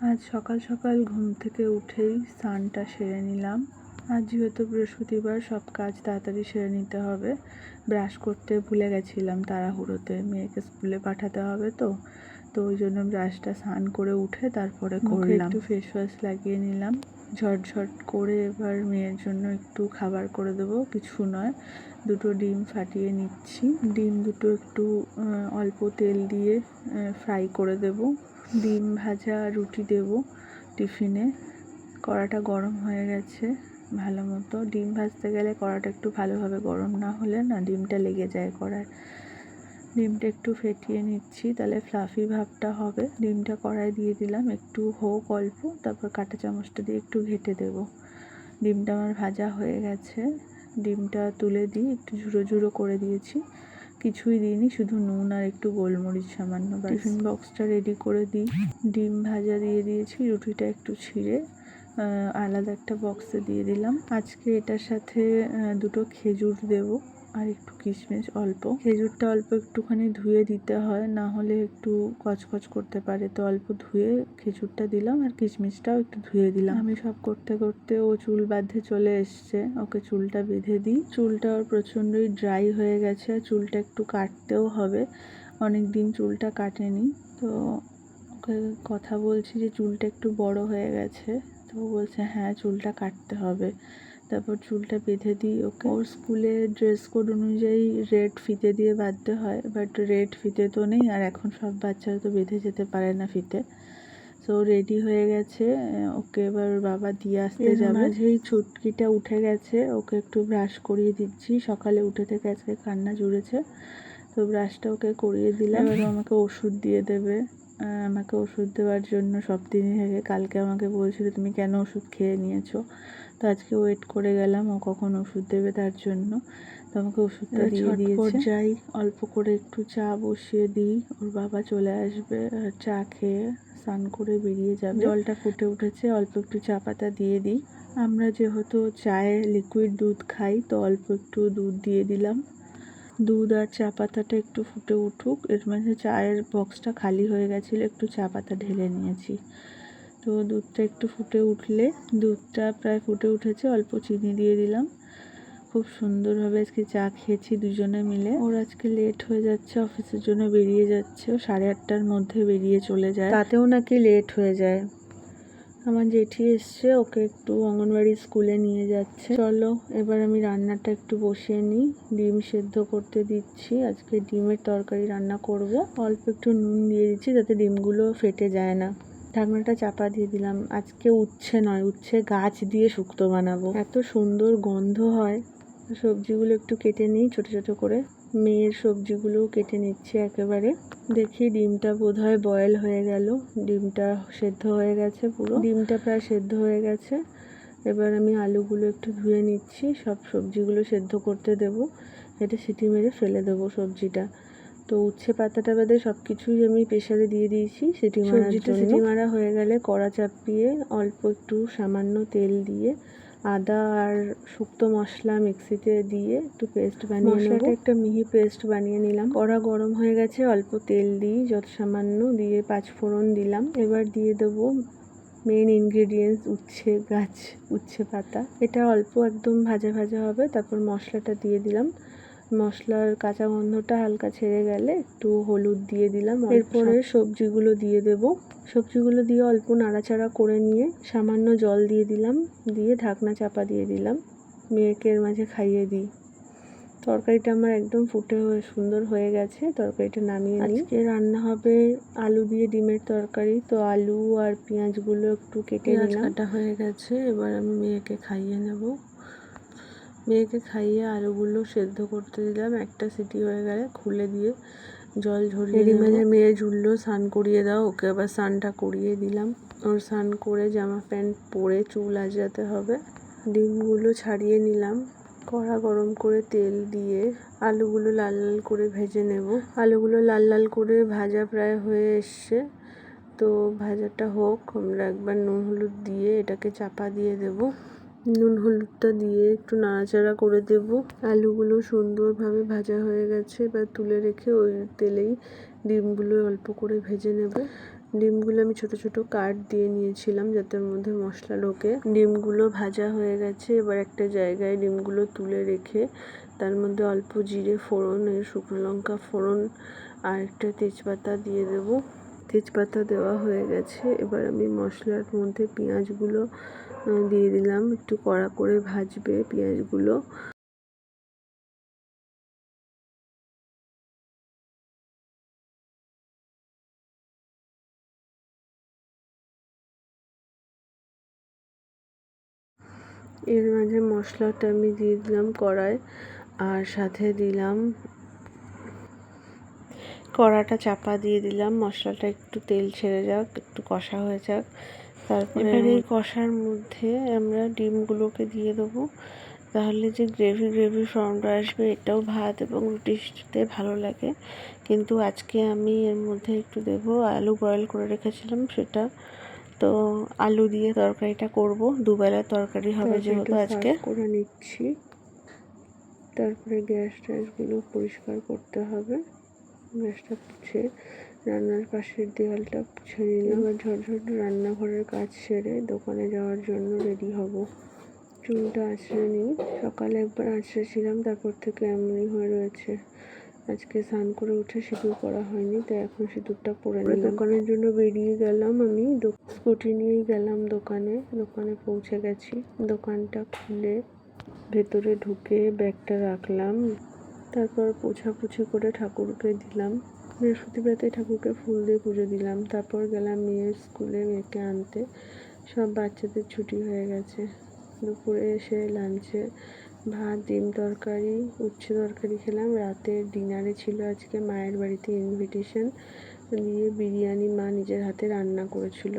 আজ সকাল সকাল ঘুম থেকে উঠেই স্নানটা সেরে নিলাম। আজ যেহেতু বৃহস্পতিবার সব কাজ তাড়াতাড়ি সেরে নিতে হবে। ব্রাশ করতে ভুলে গেছিলাম তাড়াহুড়োতে। মেয়েকে স্কুলে পাঠাতে হবে তো তো ওই জন্য ব্রাশটা স্নান করে উঠে তারপরে করলাম একটু ফেস ওয়াশ লাগিয়ে নিলাম। ঝটঝট করে এবার মেয়ের জন্য একটু খাবার করে দেবো, কিছু নয়। দুটো ডিম ফাটিয়ে নিচ্ছি। ডিম দুটো একটু অল্প তেল দিয়ে ফ্রাই করে দেবো। ডিম ভাজা রুটি দেব টিফিনে। কড়াটা গরম হয়ে গেছে ভালো মতো। ডিম ভাজতে গেলে কড়াটা একটু ভালোভাবে গরম না হলে না ডিমটা লেগে যায় কড়ায়। ডিমটা একটু ফেটিয়ে নিচ্ছি তাহলে ফ্লাফি ভাবটা হবে। ডিমটা কড়াই দিয়ে দিলাম একটু হোক অল্প তারপর কাঁটা চামচটা দিয়ে একটু ঘেটে দেব। ডিমটা আমার ভাজা হয়ে গেছে। ডিমটা তুলে দিই একটু ঝুড়ো ঝুড়ো করে দিয়েছি। কিছুই দিইনি শুধু নুন আর একটু গোলমরিচ সামান্য। টিফিন বক্সটা রেডি করে দিই। ডিম ভাজা দিয়ে দিয়েছি রুটিটা একটু ছিঁড়ে আলাদা একটা বক্সে দিয়ে দিলাম। আজকে এটার সাথে দুটো খেজুর দেব। আর একটু কিশমিশ অল্প। খেজুরটা অল্প একটুখানি ধুয়ে দিতে হয়, না হলে একটু কচকচ করতে পারে। তো অল্প ধুয়ে খেজুরটা দিলাম আর কিশমিশটাও একটু ধুয়ে দিলাম। আমি সব করতে করতে ও চুল বাঁধে চলে এসছে। ওকে চুলটা বেঁধে দিই। চুলটা ওর প্রচণ্ডই ড্রাই হয়ে গেছে। আর চুলটা একটু কাটতেও হবে। অনেক দিন চুলটা কাটেনি। তো ওকে কথা বলছি যে চুলটা একটু বড় হয়ে গেছে। তো বলছে হ্যাঁ চুলটা কাটতে হবে। তারপর চুলটা বেঁধে দিই ওকে। ওর স্কুলে ড্রেস কোড অনুযায়ী রেড ফিতে দিয়ে বাঁধতে হয় বাট রেড ফিতে তো নেই আর এখন সব বাচ্চারা তো বেঁধে যেতে পারে না ফিতে। তো রেডি হয়ে গেছে ওকে এবার বাবা দিয়ে আসতে যাবে। মাঝেই ছুটকিটা উঠে গেছে ওকে একটু ব্রাশ করিয়ে দিচ্ছি। সকালে উঠে থেকে আজকে কান্না জুড়েছে তো ব্রাশটা ওকে করিয়ে দিলাম। এবার আমাকে ওষুধ দিয়ে দেবে। আমাকে ওষুধ দেওয়ার জন্য সব দিনই থেকে। কালকে আমাকে বলছিল তুমি কেন ওষুধ খেয়ে নিয়েছো? তো আজকে ওয়েট করে গেলাম ও কখন ওষুধ দেবে তার জন্য। তো আমাকে ওষুধটা দিয়ে দিয়েছে। যাই। অল্প করে একটু চা বসিয়ে দিই ওর বাবা চলে আসবে। আর চা খেয়ে স্নান করে বেরিয়ে যাবে। জলটা ফুটে উঠেছে। অল্প একটু চা পাতা দিয়ে দিই। আমরা যেহেতু চায়ে লিকুইড দুধ খাই তো অল্প একটু দুধ দিয়ে দিলাম। দুধ আর চা পাতাটা একটু ফুটে উঠুক। এর মাঝে চায়ের বক্সটা খালি হয়ে গেছিল, একটু চা পাতা ঢেলে নিয়েছি। তো দুধটা একটু ফুটে উঠলে, দুধটা প্রায় ফুটে উঠেছে, অল্প চিনি দিয়ে দিলাম। খুব সুন্দরভাবে আজকে চা খেয়েছি দুজনে মিলে। ওর আজকে লেট হয়ে যাচ্ছে অফিসের জন্য বেরিয়ে যাচ্ছে, ও সাড়ে আটটার মধ্যে বেরিয়ে চলে যায়। তাতেও নাকি লেট হয়ে যায়। আমার জেঠি এসছে, ওকে একটু অঙ্গনবাড়ি স্কুলে নিয়ে যাচ্ছে। চলো, এবার আমি রান্নাটা একটু বসিয়ে নিই। ডিম সেদ্ধ করতে দিচ্ছি। আজকে ডিমের তরকারি রান্না করব। অল্প একটু নুন দিয়ে দিচ্ছি যাতে ডিমগুলো ফেটে যায় না। ঢাকনাটা চাপা দিয়ে দিলাম। আজকে উচ্ছে নয়, উচ্ছে গাছ দিয়ে শুক্তো বানাবো। এত সুন্দর গন্ধ হয়। সবজিগুলো একটু কেটে নিই ছোট ছোট করে। মেয়ের সবজিগুলোও কেটে নিচ্ছি একেবারে। দেখি ডিমটা বোধহয় বয়েল হয়ে গেল। ডিমটা সেদ্ধ হয়ে গেছে পুরো। ডিমটা প্রায় সেদ্ধ হয়ে গেছে। এবার আমি আলুগুলো একটু ধুয়ে নিচ্ছি। সব সবজিগুলো সেদ্ধ করতে দেব। এটা সিটি মেরে ফেলে দেবো সবজিটা। তো উচ্ছে পাতাটা বাদে সব কিছুই আমি প্রেশারে দিয়ে দিয়েছি সিটি জন্য। সিটি মারা হয়ে গেলে কড়া চাপিয়ে অল্প একটু সামান্য তেল দিয়ে আদা আর শুক্তো মশলা মিক্সিতে দিয়ে একটু পেস্ট বানিয়ে নেব। মশলাটা একটা মিহি পেস্ট বানিয়ে নিলাম। কড়া গরম হয়ে গেছে অল্প তেল দিই যত সামান্য দিয়ে পাঁচ ফোড়ন দিলাম। এবার দিয়ে দেবো মেন ইনগ্রেডিয়েন্টস উচ্ছে গাছ উচ্ছে পাতা। এটা অল্প একদম ভাজা ভাজা হবে তারপর মশলাটা দিয়ে দিলাম। মশলার কাঁচা গন্ধটা হালকা ছেড়ে গেলে একটু হলুদ দিয়ে দিলাম এরপরে সবজিগুলো দিয়ে দেব। সবজিগুলো দিয়ে অল্প নাড়াচাড়া করে নিয়ে সামান্য জল দিয়ে দিলাম দিয়ে ঢাকনা চাপা দিয়ে দিলাম। মেয়েকে এর মাঝে খাইয়ে দিই। তরকারিটা আমার একদম ফুটে হয়ে সুন্দর হয়ে গেছে। তরকারিটা নামিয়ে নিই। আজকে রান্না হবে আলু দিয়ে ডিমের তরকারি। তো আলু আর পেঁয়াজগুলো একটু কেটে নিলাম। কাটা হয়ে গেছে এবার আমি মেয়েকে খাইয়ে নেব। মেয়েকে খাইয়ে আলুগুলো সেদ্ধ করতে দিলাম। একটা সিটি হয়ে গেলে খুলে দিয়ে জল ঝরিয়ে। মাঝে মেয়ে ঝুললো স্নান করিয়ে দাও ওকে আবার স্নানটা করিয়ে দিলাম। ওর স্নান করে জামা প্যান্ট পরে চুল আজরাতে হবে। ডিমগুলো ছাড়িয়ে নিলাম। কড়া গরম করে তেল দিয়ে আলুগুলো লাল লাল করে ভেজে নেব। আলুগুলো লাল লাল করে ভাজা প্রায় হয়ে এসছে। তো ভাজাটা হোক আমরা একবার নুন হলুদ দিয়ে এটাকে চাপা দিয়ে দেব। নুন হলুদটা দিয়ে একটু নাড়াচাড়া করে দেব। আলুগুলো সুন্দরভাবে ভাজা হয়ে গেছে, এবার তুলে রেখে ওই তেলেই ডিমগুলো অল্প করে ভেজে নেব। ডিমগুলো আমি ছোট ছোট কাট দিয়ে নিয়েছিলাম যাতে ওর মধ্যে মশলা ঢোকে। ডিমগুলো ভাজা হয়ে গেছে, এবার একটা জায়গায় ডিমগুলো তুলে রেখে তার মধ্যে অল্প জিরে ফোড়ন, এর শুকনো লঙ্কা ফোড়ন আর একটা তেজপাতা দিয়ে দেব। তেজপাতা দেওয়া হয়ে গেছে, এবার আমি মশলার মধ্যে পেঁয়াজগুলো দিয়ে দিলাম। একটু কড়া করে ভাজবে পেঁয়াজগুলো। এর মাঝে মশলাটা আমি দিয়ে দিলাম কড়ায়। আর সাথে দিলাম কড়াটা চাপা দিয়ে দিলাম। মশলাটা একটু তেল ছেড়ে যাক, একটু কষা হয়ে যাক। তারপরে এই কষার মধ্যে আমরা ডিমগুলোকে দিয়ে দেবো। তাহলে যে গ্রেভি গ্রেভি ফর্মটা আসবে এটাও ভাত এবং সাথে ভালো লাগে। কিন্তু আজকে আমি এর মধ্যে একটু দেবো আলু বয়েল করে রেখেছিলাম সেটা। তো আলু দিয়ে তরকারিটা করব। দুবেলা তরকারি হবে যেহেতু আজকে। করে নিচ্ছি। তারপরে গ্যাস ট্যাসগুলো পরিষ্কার করতে হবে। গ্যাসটা পুছে রান্নার পাশের দেওয়ালটা পুছে নিলাম। এবার ঝটঝট রান্নাঘরের কাজ সেরে দোকানে যাওয়ার জন্য রেডি হব। চুলটা আঁচড়ে নিই। সকালে একবার আঁচড়েছিলাম তারপর থেকে এমনই হয়ে রয়েছে। আজকে স্নান করে উঠে সিঁদুর করা হয়নি তাই এখন সিঁদুরটা পরে নিলাম। দোকানের জন্য বেরিয়ে গেলাম আমি। স্কুটি নিয়েই গেলাম দোকানে। দোকানে পৌঁছে গেছি। দোকানটা খুলে ভেতরে ঢুকে ব্যাগটা রাখলাম। তারপর পোছাপুছি করে ঠাকুরকে দিলাম। বৃহস্পতিবারতে ঠাকুরকে ফুল দিয়ে পুজো দিলাম। তারপর গেলাম মেয়ের স্কুলে মেয়েকে আনতে। সব বাচ্চাদের ছুটি হয়ে গেছে। দুপুরে এসে লাঞ্চে ভাত, ডিম তরকারি, উচ্ছে তরকারি খেলাম। রাতে ডিনারে ছিল আজকে মায়ের বাড়িতে ইনভিটেশন দিয়ে বিরিয়ানি মা নিজের হাতে রান্না করেছিল।